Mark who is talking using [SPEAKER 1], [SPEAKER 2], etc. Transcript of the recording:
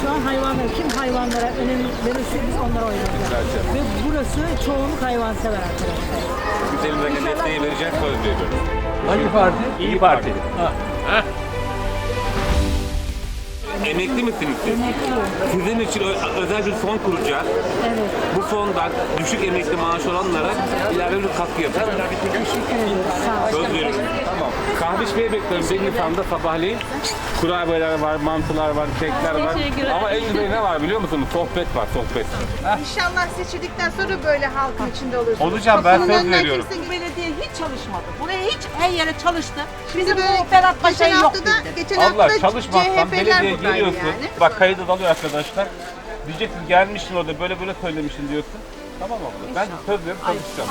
[SPEAKER 1] tamamen kim hayvanlara önem verirse biz onlara oy vereceğiz. Ve burası çoğunluk hayvansever arkadaşlar.
[SPEAKER 2] Biz elimizden desteği vereceğiz söz veriyorum.
[SPEAKER 3] Hangi parti?
[SPEAKER 2] İyi Parti. Emekli misiniz siz? Sizin için ö- özel bir fon kuracağız.
[SPEAKER 1] Evet.
[SPEAKER 2] Bu fondan düşük emekli maaş olanlara ilave bir katkı yapacağız.
[SPEAKER 1] Teşekkür ediyoruz. Sağ olun.
[SPEAKER 2] Söz Kahve içmeye bekliyorum. Benim İFAM'da sabahleyin kurabiyeler var, mantılar var, kekler var. Ama en güzeli ne var biliyor musunuz? Sohbet var, sohbet.
[SPEAKER 4] İnşallah seçildikten sonra böyle halkın içinde olursunuz.
[SPEAKER 2] Olacağım, ben
[SPEAKER 4] Kapının
[SPEAKER 2] söz
[SPEAKER 4] önünden
[SPEAKER 2] veriyorum.
[SPEAKER 4] kimse
[SPEAKER 5] Belediye hiç çalışmadı. Buraya hiç her yere çalıştı. Bizim
[SPEAKER 4] böyle
[SPEAKER 5] bu Berat
[SPEAKER 4] geçen
[SPEAKER 5] Paşa'yı yok
[SPEAKER 4] hafta da
[SPEAKER 5] bizde.
[SPEAKER 4] geçen
[SPEAKER 2] Allah
[SPEAKER 4] hafta
[SPEAKER 2] çalışmazsan
[SPEAKER 4] CHP'ler
[SPEAKER 2] belediye
[SPEAKER 4] buradaydı
[SPEAKER 2] geliyorsun.
[SPEAKER 4] yani.
[SPEAKER 2] Bak kayıt alıyor arkadaşlar. Diyeceksin gelmişsin orada böyle böyle söylemişsin diyorsun. Tamam abla. Ben söz veriyorum çalışacağım.